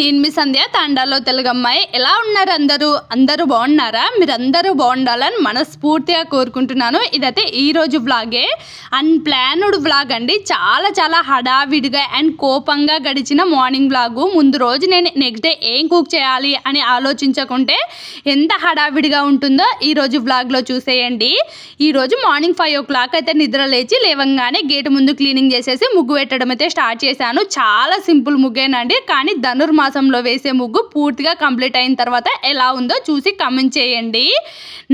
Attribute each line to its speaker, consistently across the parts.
Speaker 1: నేను మీ సంధ్య తాండాలో తెలుగు అమ్మాయి. ఎలా ఉన్నారు అందరూ? అందరూ బాగున్నారా? మీరందరూ బాగుండాలని మనస్ఫూర్తిగా కోరుకుంటున్నాను. ఇదైతే ఈ రోజు వ్లాగే అన్ప్లాన్డ్ వ్లాగ్ అండి. చాలా చాలా హడావిడిగా అండ్ కోపంగా గడిచిన మార్నింగ్ వ్లాగు ముందు రోజు నేను నెక్స్ట్ డే ఏం కుక్ చేయాలి అని ఆలోచించకుంటే ఎంత హడావిడిగా ఉంటుందో ఈ రోజు వ్లాగ్లో చూసేయండి. ఈ రోజు మార్నింగ్ ఫైవ్ ఓ క్లాక్ అయితే నిద్ర లేచి లేవంగానే గేట్ ముందు క్లీనింగ్ చేసేసి ముగ్గు పెట్టడం అయితే స్టార్ట్ చేశాను. చాలా సింపుల్ ముగ్గేనండి. కానీ ధనుర్మ మాసంలో వేసే ముగ్గు పూర్తిగా కంప్లీట్ అయిన తర్వాత ఎలా ఉందో చూసి కమెంట్ చేయండి.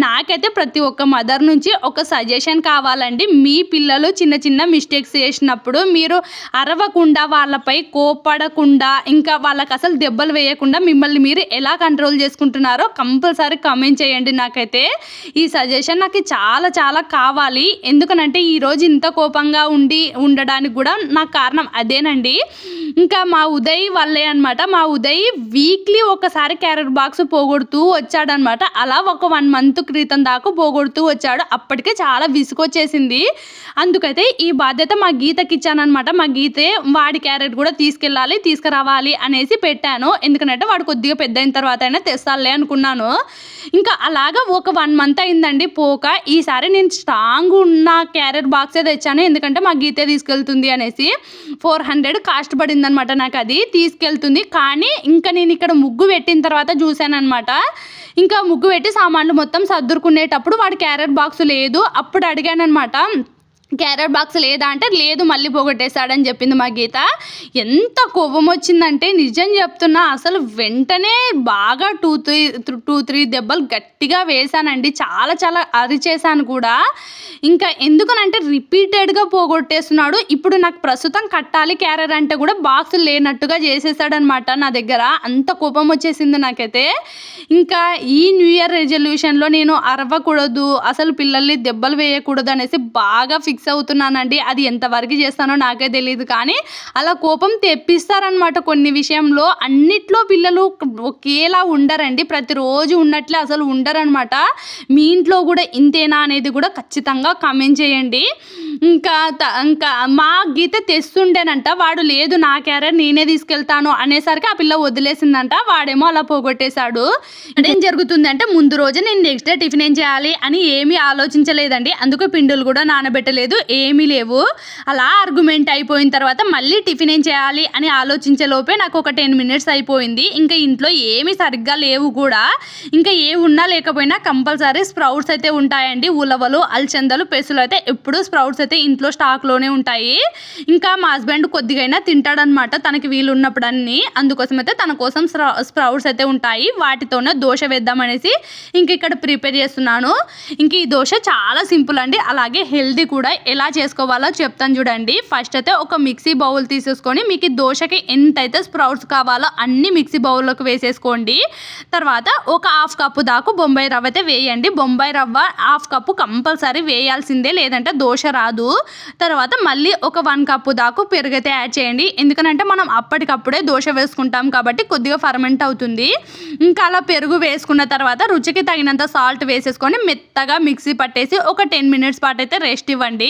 Speaker 1: నాకైతే ప్రతి ఒక్క మదర్ నుంచి ఒక సజెషన్ కావాలండి. మీ పిల్లలు చిన్న చిన్న మిస్టేక్స్ చేసినప్పుడు మీరు అరవకుండా వాళ్ళపై కోపడకుండా ఇంకా వాళ్ళకి అసలు దెబ్బలు వేయకుండా మిమ్మల్ని మీరు ఎలా కంట్రోల్ చేసుకుంటున్నారో కంపల్సరీ కమెంట్ చేయండి నాకైతే. ఈ సజెషన్ నాకు చాలా చాలా కావాలి. ఎందుకనంటే ఈరోజు ఇంత కోపంగా ఉండి ఉండడానికి కూడా నాకు కారణం అదేనండి. ఇంకా మా ఉదయ్ వల్లే అనమాట మా ఉదయ్ వీక్లీ ఒకసారి క్యారెట్ బాక్స్ పోగొడుతూ వచ్చాడనమాట అలా ఒక వన్ మంత్ క్రితం దాకా పోగొడుతూ వచ్చాడు. అప్పటికే చాలా విసుగొచ్చేసింది. అందుకైతే ఈ బాధ్యత మా గీతకి ఇచ్చానమాట మా గీతే వాడి క్యారెట్ కూడా తీసుకెళ్ళాలి తీసుకురావాలి అనేసి పెట్టాను. ఎందుకంటే వాడు కొద్దిగా పెద్ద అయిన తర్వాత అయినా తెస్తాలే అనుకున్నాను. ఇంకా అలాగా ఒక వన్ మంత్ అయిందండి పోక. ఈసారి నేను స్ట్రాంగ్ ఉన్న క్యారెట్ బాక్సే తెచ్చాను. ఎందుకంటే మా గీతే తీసుకెళ్తుంది అనేసి ఫోర్ హండ్రెడ్ కాస్ట్ పడిందనమాట నాకు అది తీసుకెళ్తుంది. కా కానీ ఇంకా నేను ఇక్కడ ముగ్గు పెట్టిన తర్వాత చూశానమాట ఇంకా ముగ్గు పెట్టి సామాన్లు మొత్తం సర్దుకునేటప్పుడు వాడు క్యారెట్ బాక్స్ లేదు. అప్పుడు అడిగానమాట క్యారెట్ బాక్స్ లేదా అంటే లేదు మళ్ళీ పోగొట్టేశాడని చెప్పింది మా గీత. ఎంత కోపం వచ్చిందంటే నిజం చెప్తున్నా అసలు వెంటనే బాగా టూ త్రీ టూ త్రీ దెబ్బలు గట్టిగా వేశానండి. చాలా చాలా అరిచేశాను కూడా. ఇంకా ఎందుకనంటే రిపీటెడ్గా పోగొట్టేస్తున్నాడు. ఇప్పుడు నాకు ప్రస్తుతం కట్టాలి క్యారెట్ అంటే కూడా బాక్స్ లేనట్టుగా చేసేసాడనమాట నా దగ్గర. అంత కోపం వచ్చేసింది నాకైతే. ఇంకా ఈ న్యూ ఇయర్ రెజల్యూషన్లో నేను అరవకూడదు అసలు పిల్లల్ని దెబ్బలు వేయకూడదు అనేసి బాగా ఫిక్స్ అవుతున్నానండి. అది ఎంతవరకు చేస్తానో నాకే తెలియదు కానీ అలా కోపం తెప్పిస్తారనమాట కొన్ని విషయంలో. అన్నిట్లో పిల్లలు ఒకేలా ఉండరండి. ప్రతిరోజు ఉన్నట్లే అసలు ఉండరనమాట మీ ఇంట్లో కూడా ఇంతేనా అనేది కూడా ఖచ్చితంగా కామెంట్ చేయండి. ఇంకా త- ఇంకా మా గీత తెస్తుండేనంట. వాడు లేదు నా క్యారెట్ నేనే తీసుకెళ్తాను అనేసరికి ఆ పిల్ల వదిలేసిందంట. వాడేమో అలా పోగొట్టేశాడు. అంటే ఏం జరుగుతుంది అంటే ముందు రోజు నేను నెక్స్ట్ డే టిఫిన్ ఏం చేయాలి అని ఏమీ ఆలోచించలేదండి. అందుకు పిండులు కూడా నానబెట్టలేదు. ఏమీ లేవు. అలా ఆర్గ్యుమెంట్ అయిపోయిన తర్వాత మళ్ళీ టిఫిన్ ఏం చేయాలి అని ఆలోచించే లోపే నాకు ఒక టెన్ మినిట్స్ అయిపోయింది. ఇంకా ఇంట్లో ఏమీ సరిగ్గా లేవు కూడా. ఇంకా ఏ ఉన్నా లేకపోయినా కంపల్సరీ స్ప్రౌట్స్ అయితే ఉంటాయండి. ఉలవలు అల్చందలు పెసులు అయితే ఎప్పుడు స్ప్రౌట్స్ అయితే ఇంట్లో స్టాక్లోనే ఉంటాయి. ఇంకా మా హస్బెండ్ కొద్దిగైనా తింటాడనమాట తనకి వీలు ఉన్నప్పుడు అన్ని అందుకోసం అయితే తన కోసం స్ప్రౌట్స్ అయితే ఉంటాయి. వాటితోనే దోశ వేద్దామనేసి ఇంక ఇక్కడ ప్రిపేర్ చేస్తున్నాను. ఇంక ఈ దోశ చాలా సింపుల్ అండి. అలాగే హెల్దీ కూడా. ఎలా చేసుకోవాలో చెప్తాను చూడండి. ఫస్ట్ అయితే ఒక మిక్సీ బౌల్ తీసేసుకొని మీకు దోశకి ఎంతైతే స్ప్రౌట్స్ కావాలో అన్ని మిక్సీ బౌల్లోకి వేసేసుకోండి. తర్వాత ఒక హాఫ్ కప్పు దాకా బొంబాయి రవ్వ అయితే వేయండి. బొంబాయి రవ్వ హాఫ్ కప్పు కంపల్సరీ వేయాల్సిందే లేదంటే దోశ రాదు. తర్వాత మళ్ళీ ఒక వన్ కప్పు దాకా పెరుగు అయితే యాడ్ చేయండి. ఎందుకనంటే మనం అప్పటికప్పుడే దోశ వేసుకుంటాం కాబట్టి కొద్దిగా ఫర్మెంట్ అవుతుంది. ఇంకా అలా పెరుగు వేసుకున్న తర్వాత రుచికి తగినంత సాల్ట్ వేసేసుకొని మెత్తగా మిక్సీ పట్టేసి ఒక టెన్ మినిట్స్ పాటు అయితే రెస్ట్ ఇవ్వండి.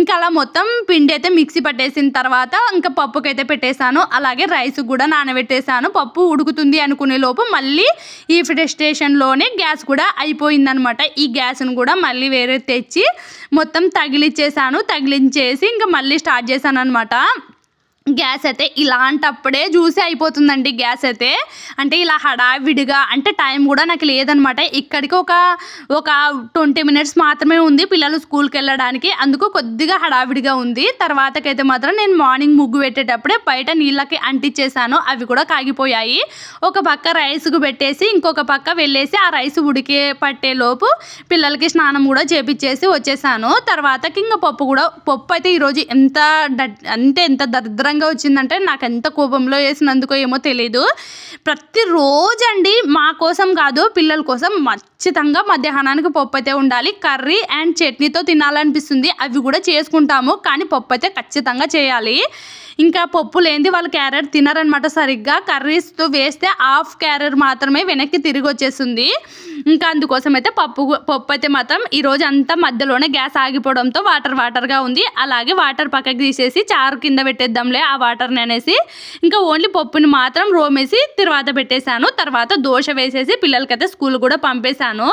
Speaker 1: ఇంకా అలా మొత్తం పిండి అయితే మిక్సీ పట్టేసిన తర్వాత ఇంకా పప్పుకైతే పెట్టేశాను. అలాగే రైస్ కూడా నానబెట్టేశాను. పప్పు ఉడుకుతుంది అనుకునే లోపు మళ్ళీ ఈ స్టేషన్లోనే గ్యాస్ కూడా అయిపోయిందనమాట. ఈ గ్యాస్ను కూడా మళ్ళీ వేరే తెచ్చి మొత్తం తగిలిచ్చేసాను తగిలించేసి ఇంకా మళ్ళీ స్టార్ట్ చేశాను అనమాట గ్యాస్ అయితే ఇలాంటప్పుడే చూసి అయిపోతుందండి గ్యాస్ అయితే అంటే ఇలా హడావిడిగా అంటే టైం కూడా నాకు లేదనమాట. ఇక్కడికి ఒక ఒక ట్వంటీ మినిట్స్ మాత్రమే ఉంది పిల్లలు స్కూల్కి వెళ్ళడానికి అందుకు కొద్దిగా హడావిడిగా ఉంది. తర్వాతకైతే మాత్రం నేను మార్నింగ్ ముగ్గు పెట్టేటప్పుడే బయట నీళ్ళకి అంటించేసాను అవి కూడా కాగిపోయాయి. ఒక పక్క రైస్కు పెట్టేసి ఇంకొక పక్క వెళ్ళేసి ఆ రైస్ ఉడికే పట్టేలోపు పిల్లలకి స్నానం కూడా చేపించేసి వచ్చేసాను. తర్వాతకి ఇంకా పప్పు కూడా పప్పు అయితే ఈరోజు ఎంత అంటే ఎంత దరిద్రంగా వచ్చిందంటే నాకు ఎంత కోపంలో వేసినందుకో ఏమో తెలీదు. ప్రతిరోజు అండి మా కోసం కాదు పిల్లల కోసం ఖచ్చితంగా మధ్యాహ్నానికి పప్పు అయితే ఉండాలి. కర్రీ అండ్ చట్నీతో తినాలనిపిస్తుంది. అవి కూడా చేసుకుంటాము కానీ పప్పు అయితే ఖచ్చితంగా చేయాలి. ఇంకా పప్పు లేనిది వాళ్ళు క్యారెట్ తినరనమాట సరిగ్గా. కర్రీస్తో వేస్తే హాఫ్ క్యారెట్ మాత్రమే వెనక్కి తిరిగి వచ్చేస్తుంది. ఇంకా అందుకోసం అయితే పప్పు పప్పు అయితే మాత్రం ఈరోజు అంతా మధ్యలోనే గ్యాస్ ఆగిపోవడంతో వాటర్ వాటర్గా ఉంది. అలాగే వాటర్ పక్కకి తీసేసి చారు కింద పెట్టేద్దాంలే ఆ వాటర్ని అనేసి. ఇంకా ఓన్లీ పప్పుని మాత్రం రోమేసి తర్వాత పెట్టేశాను. తర్వాత దోశ వేసేసి పిల్లలకైతే స్కూల్ కూడా పంపేశాను.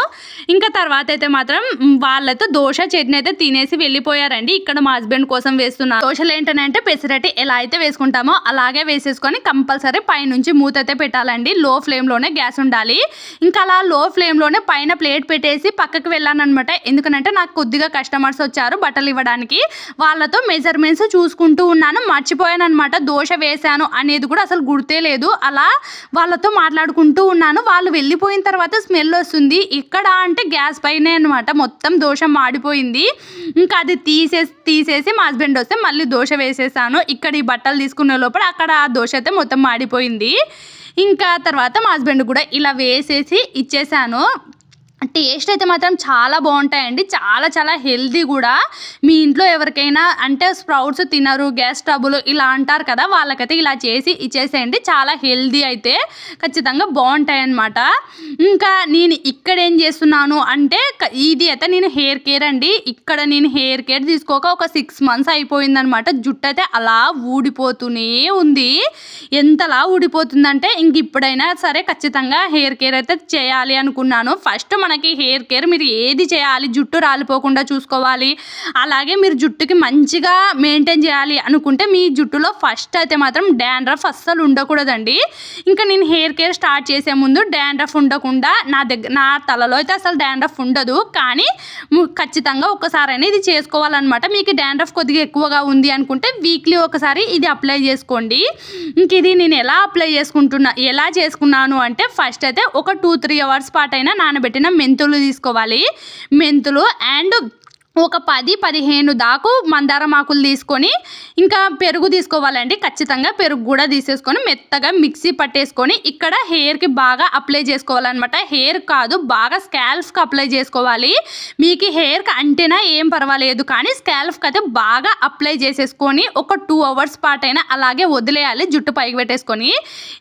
Speaker 1: ఇంకా తర్వాత అయితే మాత్రం వాళ్ళతో దోశ చట్నీ అయితే తినేసి వెళ్ళిపోయారండి. ఇక్కడ మా హస్బెండ్ కోసం వేస్తున్నాను దోశలు ఏంటంటే పెసరటి ఎలా అయితే వేసుకుంటామో అలాగే వేసేసుకొని కంపల్సరీ పైనుంచి మూత అయితే పెట్టాలండి. లో ఫ్లేమ్లోనే గ్యాస్ ఉండాలి. ఇంకా అలా లో ఫ్లేమ్ ఫ్లేమ్లోనే పైన ప్లేట్ పెట్టేసి పక్కకి వెళ్ళాను అనమాట ఎందుకంటే నాకు కొద్దిగా కస్టమర్స్ వచ్చారు బట్టలు ఇవ్వడానికి. వాళ్ళతో మెజర్మెంట్స్ చూసుకుంటూ ఉన్నాను మర్చిపోయాను అనమాట దోశ వేశాను అనేది కూడా అసలు గుర్తే లేదు. అలా వాళ్ళతో మాట్లాడుకుంటూ ఉన్నాను. వాళ్ళు వెళ్ళిపోయిన తర్వాత స్మెల్ వస్తుంది. ఇక్కడ అంటే గ్యాస్ పైనే అనమాట మొత్తం దోశ మాడిపోయింది. ఇంకా అది తీసేసి తీసేసి మా హస్బెండ్ వస్తే మళ్ళీ దోశ వేసేసాను. ఇక్కడ ఈ బట్టలు తీసుకునే లోపల అక్కడ ఆ దోశ అయితే మొత్తం మాడిపోయింది. ఇంకా తర్వాత మా హస్బెండ్ కూడా ఇలా వేసేసి ఇచ్చేసాను. టేస్ట్ అయితే మాత్రం చాలా బాగుంటాయండి. చాలా చాలా హెల్దీ కూడా. మీ ఇంట్లో ఎవరికైనా అంటే స్ప్రౌట్స్ తినరు గ్యాస్ ట్రబుల్ ఇలా అంటారు కదా వాళ్ళకైతే ఇలా చేసి ఇచ్చేసేయండి. చాలా హెల్దీ అయితే ఖచ్చితంగా బాగుంటాయి అన్నమాట ఇంకా నేను ఇక్కడ ఏం చేస్తున్నాను అంటే ఇది అయితే నేను హెయిర్ కేర్ అండి. ఇక్కడ నేను హెయిర్ కేర్ తీసుకోక ఒక సిక్స్ మంత్స్ అయిపోయిందనమాట జుట్టు అయితే అలా ఊడిపోతూనే ఉంది. ఎంతలా ఊడిపోతుందంటే ఇంక ఇప్పుడైనా సరే ఖచ్చితంగా హెయిర్ కేర్ అయితే చేయాలి అనుకున్నాను. ఫస్ట్ మనకి హెయిర్ కేర్ మీరు ఏది చేయాలి జుట్టు రాలిపోకుండా చూసుకోవాలి అలాగే మీరు జుట్టుకి మంచిగా మెయింటైన్ చేయాలి అనుకుంటే మీ జుట్టులో ఫస్ట్ అయితే మాత్రం డాండ్రఫ్ అస్సలు ఉండకూడదండి. ఇంకా నేను హెయిర్ కేర్ స్టార్ట్ చేసే ముందు డాండ్రఫ్ ఉండకుండా నా దగ్గర నా తలలో అయితే అసలు డాండ్రఫ్ ఉండదు. కానీ ఖచ్చితంగా ఖచ్చితంగా ఒక్కసారైనా ఇది చేసుకోవాలన్నమాట. మీకు డాండ్రఫ్ కొద్దిగా ఎక్కువగా ఉంది అనుకుంటే వీక్లీ ఒకసారి ఇది అప్లై చేసుకోండి. ఇంక ఇది నేను ఎలా అప్లై చేసుకుంటున్నా ఎలా చేసుకున్నాను అంటే ఫస్ట్ అయితే ఒక టూ త్రీ అవర్స్ పాటు అయినా నానబెట్టిన మెంతులు తీసుకోవాలి. మెంతులు అండ్ ఒక పది పదిహేను దాకు మందారం ఆకులు తీసుకొని ఇంకా పెరుగు తీసుకోవాలండి. ఖచ్చితంగా పెరుగు కూడా తీసేసుకొని మెత్తగా మిక్సీ పట్టేసుకొని ఇక్కడ హెయిర్కి బాగా అప్లై చేసుకోవాలన్నమాట. హెయిర్ కాదు బాగా స్కాల్ఫ్కి అప్లై చేసుకోవాలి. మీకు హెయిర్కి అంటేనా ఏం పర్వాలేదు కానీ స్కాల్ఫ్కి అయితే బాగా అప్లై చేసేసుకొని ఒక టూ అవర్స్ పాటైనా అలాగే వదిలేయాలి జుట్టు పైకి పెట్టేసుకొని.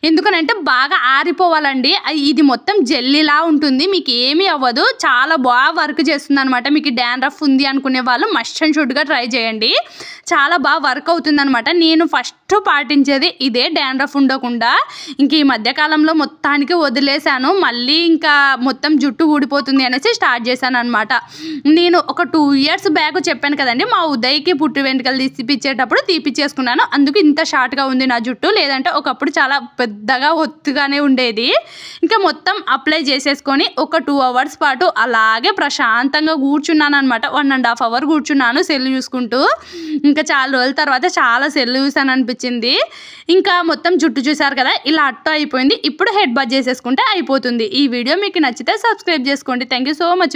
Speaker 1: ఎందుకనంటే బాగా ఆరిపోవాలండి. అది- ఇది మొత్తం జెల్లీలా ఉంటుంది. మీకు ఏమీ అవ్వదు. చాలా బాగా వర్క్ చేస్తుంది అనమాట మీకు డాండ్రఫ్ ఉంది అనుకునే వాళ్ళు. మస్ట్ అండ్ షుడ్గా ట్రై చేయండి. చాలా బాగా వర్క్ అవుతుంది అనమాట నేను ఫస్ట్ పాటించేది ఇదే డాండ్రఫ్ ఉండకుండా. ఇంక ఈ మధ్యకాలంలో మొత్తానికి వదిలేశాను. మళ్ళీ ఇంకా మొత్తం జుట్టు ఊడిపోతుంది అనేసి స్టార్ట్ చేశాను అనమాట నేను ఒక టూ ఇయర్స్ బ్యాక్ చెప్పాను కదండి మా ఉదయ్కి పుట్టి వెంట్రుకలు తీపిచ్చేటప్పుడు తీపిచ్చేసుకున్నాను. అందుకు ఇంత షార్ట్గా ఉంది నా జుట్టు. లేదంటే ఒకప్పుడు చాలా పెద్దగా ఒత్తుగానే ఉండేది. ఇంకా మొత్తం అప్లై చేసేసుకొని ఒక టూ అవర్స్ పాటు అలాగే ప్రశాంతంగా కూర్చున్నాను అనమాట వన్ అండ్ హాఫ్ అవర్ కూర్చున్నాను సెల్ చూసుకుంటూ. ఇంకా చాలా రోజుల తర్వాత చాలా సెల్ చూసాను అనిపించింది ఇంకా మొత్తం జుట్టు చూసారు కదా ఇలా అట్టు అయిపోయింది. ఇప్పుడు హెడ్ బజ్ చేసేసుకుంటే అయిపోతుంది. ఈ వీడియో మీకు నచ్చితే సబ్స్క్రైబ్ చేసుకోండి. Thank you so much